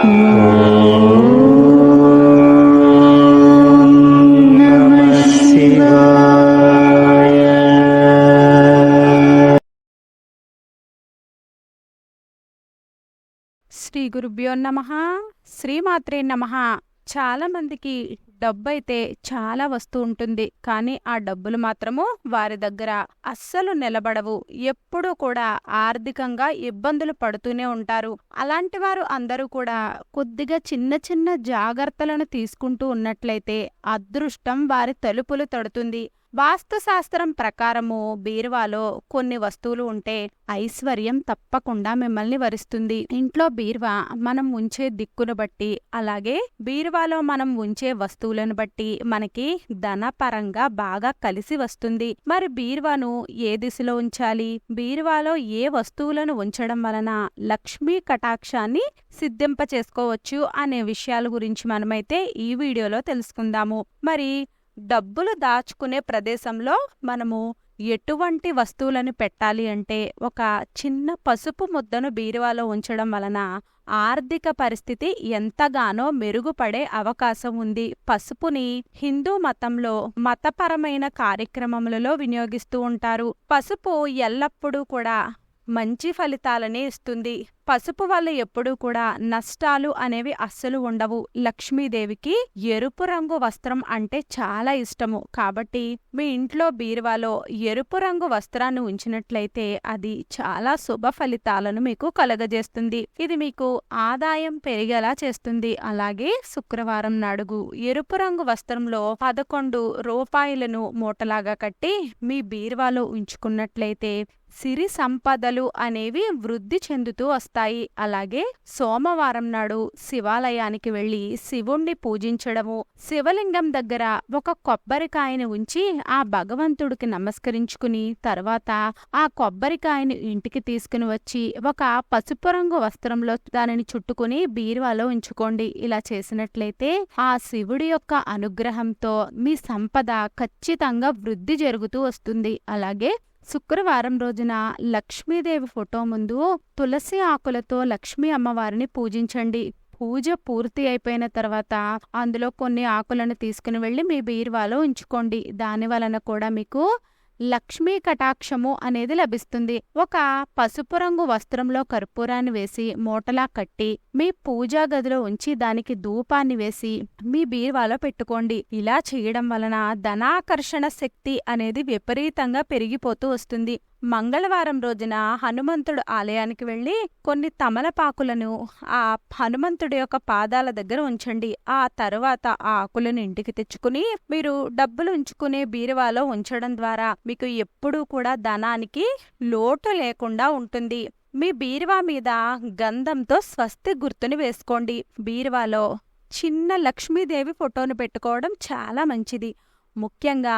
శ్రీ గురుభ్యో నమ. శ్రీమాత్రే నమ. చాలా మందికి డబ్బు అయితే చాలా వస్తూ ఉంటుంది. కానీ ఆ డబ్బులు మాత్రము వారి దగ్గర అస్సలు నిలబడవు. ఎప్పుడూ కూడా ఆర్థికంగా ఇబ్బందులు పడుతూనే ఉంటారు. అలాంటి వారు అందరూ కూడా కొద్దిగా చిన్న చిన్న జాగ్రత్తలను తీసుకుంటూ ఉన్నట్లయితే అదృష్టం వారి తలుపులు తడుతుంది. వాస్తుశాస్త్రం ప్రకారము బీరువాలో కొన్ని వస్తువులు ఉంటే ఐశ్వర్యం తప్పకుండా మిమ్మల్ని వరిస్తుంది. ఇంట్లో బీరువా మనం ఉంచే దిక్కును బట్టి అలాగే బీరువాలో మనం ఉంచే వస్తువులను బట్టి మనకి ధనపరంగా బాగా కలిసి వస్తుంది. మరి బీరువాను ఏ దిశలో ఉంచాలి? బీరువాలో ఏ వస్తువులను ఉంచడం వలన లక్ష్మీ కటాక్షాన్ని సిద్ధింప చేసుకోవచ్చు అనే విషయాల గురించి మనమైతే ఈ వీడియోలో తెలుసుకుందాము. మరి డబ్బులు దాచుకునే ప్రదేశంలో మనము ఎటువంటి వస్తువులను పెట్టాలి అంటే ఒక చిన్న పసుపు ముద్దను బీరువాలో ఉంచడం వలన ఆర్థిక పరిస్థితి ఎంతగానో మెరుగుపడే అవకాశం ఉంది. పసుపుని హిందూ మతంలో మతపరమైన కార్యక్రమములలో వినియోగిస్తూ ఉంటారు. పసుపు ఎల్లప్పుడూ కూడా మంచి ఫలితాలనే ఇస్తుంది. పసుపు వల్ల ఎప్పుడూ కూడా నష్టాలు అనేవి అస్సలు ఉండవు. లక్ష్మీదేవికి ఎరుపు రంగు వస్త్రం అంటే చాలా ఇష్టము. కాబట్టి మీ ఇంట్లో బీరువాలో ఎరుపు రంగు వస్త్రాన్ని ఉంచినట్లయితే అది చాలా శుభ ఫలితాలను మీకు కలగజేస్తుంది. ఇది మీకు ఆదాయం పెరిగేలా చేస్తుంది. అలాగే శుక్రవారం నాడుగు ఎరుపు రంగు వస్త్రంలో పదకొండు రూపాయలను మూటలాగా కట్టి మీ బీరువాలో ఉంచుకున్నట్లయితే సిరి సంపదలు అనేవి వృద్ధి చెందుతూ వస్తాయి. అలాగే సోమవారం నాడు శివాలయానికి వెళ్ళి శివుణ్ణి పూజించడము శివలింగం దగ్గర ఒక కొబ్బరికాయని ఉంచి ఆ భగవంతుడికి నమస్కరించుకుని తర్వాత ఆ కొబ్బరికాయని ఇంటికి తీసుకుని వచ్చి ఒక పసుపు రంగు వస్త్రంలో దానిని చుట్టుకుని బీరువాలో ఉంచుకోండి. ఇలా చేసినట్లయితే ఆ శివుడి యొక్క అనుగ్రహంతో మీ సంపద ఖచ్చితంగా వృద్ధి జరుగుతూ వస్తుంది. అలాగే శుక్రవారం రోజున లక్ష్మీదేవి ఫోటో ముందు తులసి ఆకులతో లక్ష్మీ అమ్మవారిని పూజించండి. పూజ పూర్తి అయిపోయిన తర్వాత అందులో కొన్ని ఆకులను తీసుకుని వెళ్ళి మీ బీరువాలో ఉంచుకోండి. దాని వలన కూడా మీకు లక్ష్మీ కటాక్షము అనేది లభిస్తుంది. ఒక పసుపు రంగు వస్త్రంలో కర్పూరాన్ని వేసి మూటలా కట్టి మీ పూజా గదిలో ఉంచి దానికి ధూపాన్ని వేసి మీ బీరువాలో పెట్టుకోండి. ఇలా చేయడం వలన ధనాకర్షణ శక్తి అనేది విపరీతంగా పెరిగిపోతూ వస్తుంది. మంగళవారం రోజున హనుమంతుడు ఆలయానికి వెళ్ళి కొన్ని తమలపాకులను ఆ హనుమంతుడి యొక్క పాదాల దగ్గర ఉంచండి. ఆ తరువాత ఆ ఆకులను ఇంటికి తెచ్చుకుని మీరు డబ్బులు ఉంచుకునే బీరువాలో ఉంచడం ద్వారా మీకు ఎప్పుడూ కూడా ధనానికి లోటు లేకుండా ఉంటుంది. మీ బీరువా మీద గంధంతో స్వస్తి గుర్తుని వేసుకోండి. బీరువాలో చిన్న లక్ష్మీదేవి ఫోటోను పెట్టుకోవడం చాలా మంచిది. ముఖ్యంగా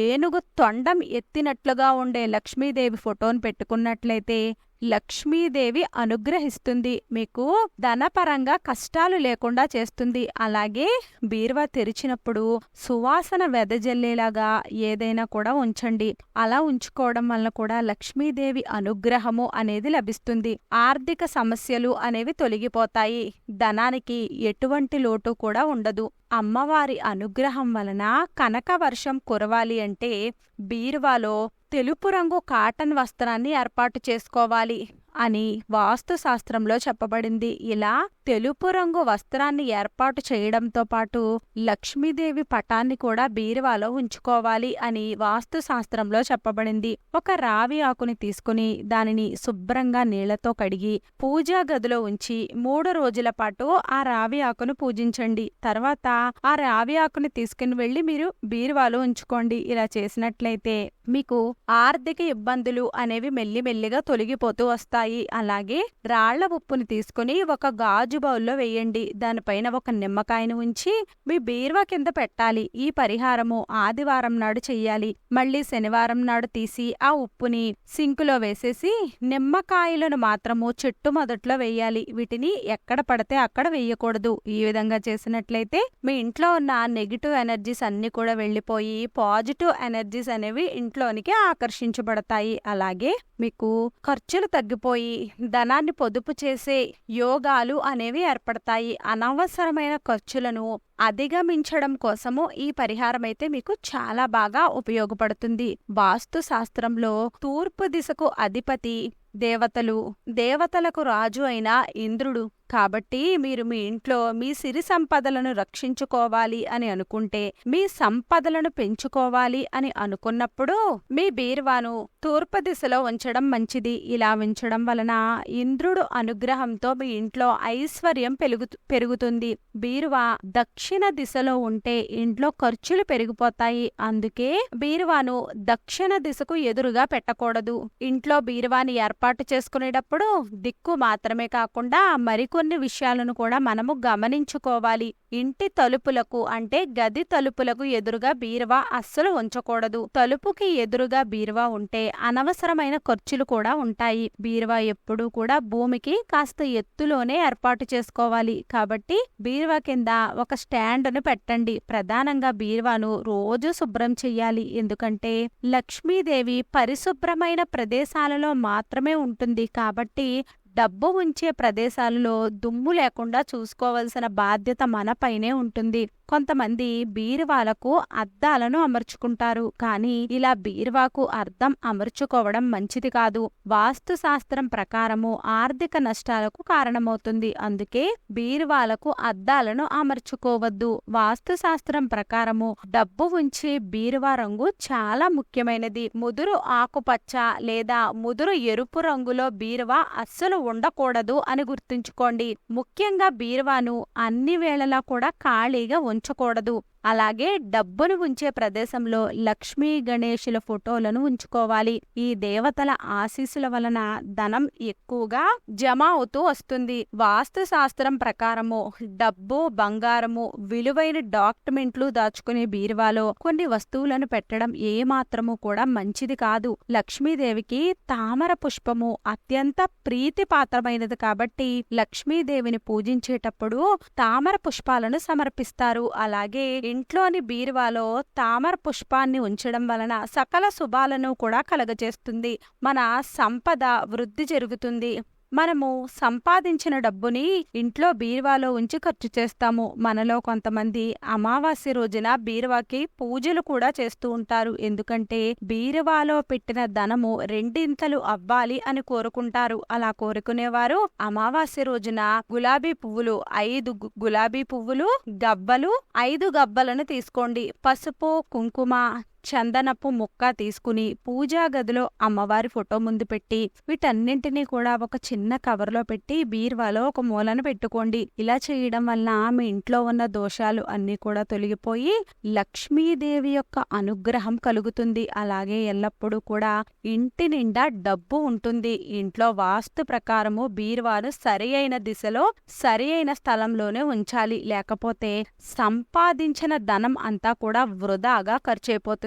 ఏనుగు తొండం ఎత్తినట్లుగా ఉండే లక్ష్మీదేవి ఫోటోను పెట్టుకున్నట్లయితే లక్ష్మీదేవి అనుగ్రహిస్తుంది. మీకు ధనపరంగా కష్టాలు లేకుండా చేస్తుంది. అలాగే బీరువా తెరిచినప్పుడు సువాసన వెదజల్లేలాగా ఏదైనా కూడా ఉంచండి. అలా ఉంచుకోవడం వల్ల కూడా లక్ష్మీదేవి అనుగ్రహము అనేది లభిస్తుంది. ఆర్థిక సమస్యలు అనేవి తొలగిపోతాయి. ధనానికి ఎటువంటి లోటు కూడా ఉండదు. అమ్మవారి అనుగ్రహం వలన కనక వర్షం కురవాలి అంటే బీరువాలో తెలుపు రంగు కాటన్ వస్త్రాన్ని ఏర్పాటు చేసుకోవాలి అని వాస్తుశాస్త్రంలో చెప్పబడింది. ఇలా తెలుపు రంగు వస్త్రాన్ని ఏర్పాటు చేయడంతో పాటు లక్ష్మీదేవి పటాన్ని కూడా బీరువాలో ఉంచుకోవాలి అని వాస్తుశాస్త్రంలో చెప్పబడింది. ఒక రావి ఆకుని తీసుకుని దానిని శుభ్రంగా నీళ్ళతో కడిగి పూజా గదిలో ఉంచి మూడు రోజుల పాటు ఆ రావి ఆకును పూజించండి. తర్వాత ఆ రావి ఆకుని తీసుకుని వెళ్ళి మీరు బీరువాలో ఉంచుకోండి. ఇలా చేసినట్లయితే మీకు ఆర్థిక ఇబ్బందులు అనేవి మెల్లిమెల్లిగా తొలగిపోతూ వస్తాయి. అలాగే రాళ్ళ ఉప్పుని తీసుకుని ఒక గాజు బౌల్లో వేయండి. దానిపైన ఒక నిమ్మకాయను ఉంచి మీ బీరువా కింద పెట్టాలి. ఈ పరిహారము ఆదివారం నాడు చెయ్యాలి. మళ్ళీ శనివారం నాడు తీసి ఆ ఉప్పుని సింకులో వేసేసి నిమ్మకాయలను మాత్రము చెట్టు మొదట్లో వేయాలి. వీటిని ఎక్కడ పడితే అక్కడ వేయకూడదు. ఈ విధంగా చేసినట్లయితే మీ ఇంట్లో ఉన్న నెగిటివ్ ఎనర్జీస్ అన్ని కూడా వెళ్ళిపోయి పాజిటివ్ ఎనర్జీస్ అనేవి ఇంట్లో ఇంట్లోనికి ఆకర్షించబడతాయి. అలాగే మీకు ఖర్చులు తగ్గిపోయి ధనాన్ని పొదుపు చేసే యోగాలు అనేవి ఏర్పడతాయి. అనవసరమైన ఖర్చులను అధిగమించడం కోసము ఈ పరిహారం అయితే మీకు చాలా బాగా ఉపయోగపడుతుంది. వాస్తు శాస్త్రంలో తూర్పు దిశకు అధిపతి దేవతలు. దేవతలకు రాజు అయిన ఇంద్రుడు. కాబట్టి మీరు మీ ఇంట్లో మీ సిరి సంపదలను రక్షించుకోవాలి అని అనుకుంటే మీ సంపదలను పెంచుకోవాలి అని అనుకున్నప్పుడు మీ బీరువాను తూర్పు దిశలో ఉంచడం మంచిది. ఇలా ఉంచడం వలన ఇంద్రుడు అనుగ్రహంతో మీ ఇంట్లో ఐశ్వర్యం పెరుగు పెరుగుతుంది. బీరువా దక్షిణ దిశలో ఉంటే ఇంట్లో ఖర్చులు పెరిగిపోతాయి. అందుకే బీరువాను దక్షిణ దిశకు ఎదురుగా పెట్టకూడదు. ఇంట్లో బీరువాని ఏర్పాటు ఏర్పాటు చేసుకునేటప్పుడు దిక్కు మాత్రమే కాకుండా మరికొన్ని విషయాలను కూడా మనము గమనించుకోవాలి. ఇంటి తలుపులకు అంటే గది తలుపులకు ఎదురుగా బీరువా అస్సలు ఉంచకూడదు. తలుపుకి ఎదురుగా బీరువా ఉంటే అనవసరమైన ఖర్చులు కూడా ఉంటాయి. బీరువా ఎప్పుడూ కూడా భూమికి కాస్త ఎత్తులోనే ఏర్పాటు చేసుకోవాలి. కాబట్టి బీరువా కింద ఒక స్టాండ్ను పెట్టండి. ప్రధానంగా బీరువాను రోజు శుభ్రం చెయ్యాలి ఎందుకంటే లక్ష్మీదేవి పరిశుభ్రమైన ప్రదేశాలలో మాత్రమే ఉంటుంది. కాబట్టి డబ్బు ఉంచే ప్రదేశాలలో దుమ్ము లేకుండా చూసుకోవలసిన బాధ్యత మనపైనే ఉంటుంది. కొంతమంది బీరువాలకు అద్దాలను అమర్చుకుంటారు. కానీ ఇలా బీరువాకు అర్థం అమర్చుకోవడం మంచిది కాదు. వాస్తు శాస్త్రం ప్రకారము ఆర్థిక నష్టాలకు కారణమవుతుంది. అందుకే బీరువాలకు అద్దాలను అమర్చుకోవద్దు. వాస్తు శాస్త్రం ప్రకారము డబ్బు ఉంచే బీరువా రంగు చాలా ముఖ్యమైనది. ముదురు ఆకుపచ్చ లేదా ముదురు ఎరుపు రంగులో బీరువా అస్సలు ఉండకూడదు అని గుర్తుంచుకోండి. ముఖ్యంగా బీరువాను అన్ని వేళలా కూడా ఖాళీగా ఉంచకూడదు. అలాగే డబ్బును ఉంచే ప్రదేశంలో లక్ష్మీ గణేషుల ఫోటోలను ఉంచుకోవాలి. ఈ దేవతల ఆశీస్సుల వలన ధనం ఎక్కువగా జమ అవుతూ వస్తుంది. వాస్తు శాస్త్రం ప్రకారము డబ్బు బంగారము విలువైన డాక్యుమెంట్లు దాచుకునే బీరువాలో కొన్ని వస్తువులను పెట్టడం ఏ మాత్రము కూడా మంచిది కాదు. లక్ష్మీదేవికి తామర పుష్పము అత్యంత ప్రీతిపాత్రమైనది కాబట్టి లక్ష్మీదేవిని పూజించేటప్పుడు తామర పుష్పాలను సమర్పిస్తారు. అలాగే ఇంట్లోని బీరువాలో తామర పుష్పాన్ని ఉంచడం వలన సకల శుభాలను కూడా కలగజేస్తుంది. మన సంపద వృద్ధి జరుగుతుంది. మనము సంపాదించిన డబ్బుని ఇంట్లో బీరువాలో ఉంచి ఖర్చు చేస్తాము. మనలో కొంతమంది అమావాస్య రోజున బీరువాకి పూజలు కూడా చేస్తూ ఉంటారు. ఎందుకంటే బీరువాలో పెట్టిన ధనము రెండింతలు అవ్వాలి అని కోరుకుంటారు. అలా కోరుకునేవారు అమావాస్య రోజున గులాబీ పువ్వులు ఐదు గులాబీ పువ్వులు గబ్బలు ఐదు గబ్బలను తీసుకోండి. పసుపు కుంకుమ చందనపు ముక్క తీసుకుని పూజా గదిలో అమ్మవారి ఫోటో ముందు పెట్టి వీటన్నింటినీ కూడా ఒక చిన్న కవర్లో పెట్టి బీర్వాలో ఒక మూలను పెట్టుకోండి. ఇలా చేయడం వల్ల మీ ఇంట్లో ఉన్న దోషాలు అన్నీ కూడా తొలగిపోయి లక్ష్మీదేవి యొక్క అనుగ్రహం కలుగుతుంది. అలాగే ఎల్లప్పుడూ కూడా ఇంటి నిండా డబ్బు ఉంటుంది. ఇంట్లో వాస్తు ప్రకారము బీర్వాను సరి అయిన దిశలో సరి అయిన స్థలంలోనే ఉంచాలి. లేకపోతే సంపాదించిన ధనం అంతా కూడా వృధాగా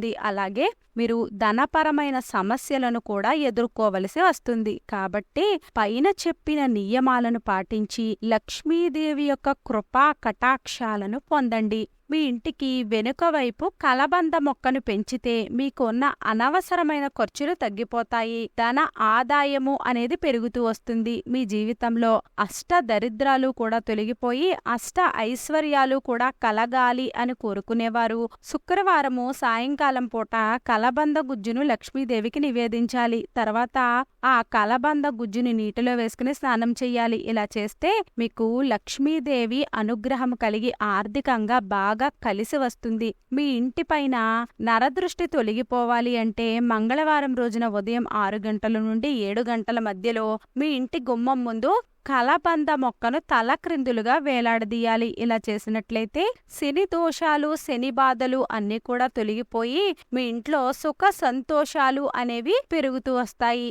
ఖర్చయిపోతుంది అలాగే మీరు ధనపరమైన సమస్యలను కూడా ఎదుర్కోవలసి వస్తుంది. కాబట్టి పైన చెప్పిన నియమాలను పాటించి లక్ష్మీదేవి యొక్క కృపా కటాక్షాలను పొందండి. మీ ఇంటికి వెనుక వైపు కలబంద మొక్కను పెంచితే మీకున్న అనవసరమైన ఖర్చులు తగ్గిపోతాయి. ధన ఆదాయము అనేది పెరుగుతూ వస్తుంది. మీ జీవితంలో అష్ట దరిద్రాలు కూడా తొలగిపోయి అష్ట ఐశ్వర్యాలు కూడా కలగాలి అని కోరుకునేవారు. శుక్రవారము సాయంకాలం పూట కలబంద గుజ్జును లక్ష్మీదేవికి నివేదించాలి. తర్వాత ఆ కలబంద గుజ్జుని నీటిలో వేసుకుని స్నానం చేయాలి. ఇలా చేస్తే మీకు లక్ష్మీదేవి అనుగ్రహం కలిగి ఆర్థికంగా బాగా బాగా కలిసి వస్తుంది. మీ ఇంటిపైన నరదృష్టి తొలగిపోవాలి అంటే మంగళవారం రోజున ఉదయం ఆరు గంటల నుండి ఏడు గంటల మధ్యలో మీ ఇంటి గుమ్మం ముందు కలబంద మొక్కను తల క్రిందులుగా వేలాడదీయాలి. ఇలా చేసినట్లయితే శని దోషాలు శని బాధలు అన్నీ కూడా తొలగిపోయి మీ ఇంట్లో సుఖ సంతోషాలు అనేవి పెరుగుతూ వస్తాయి.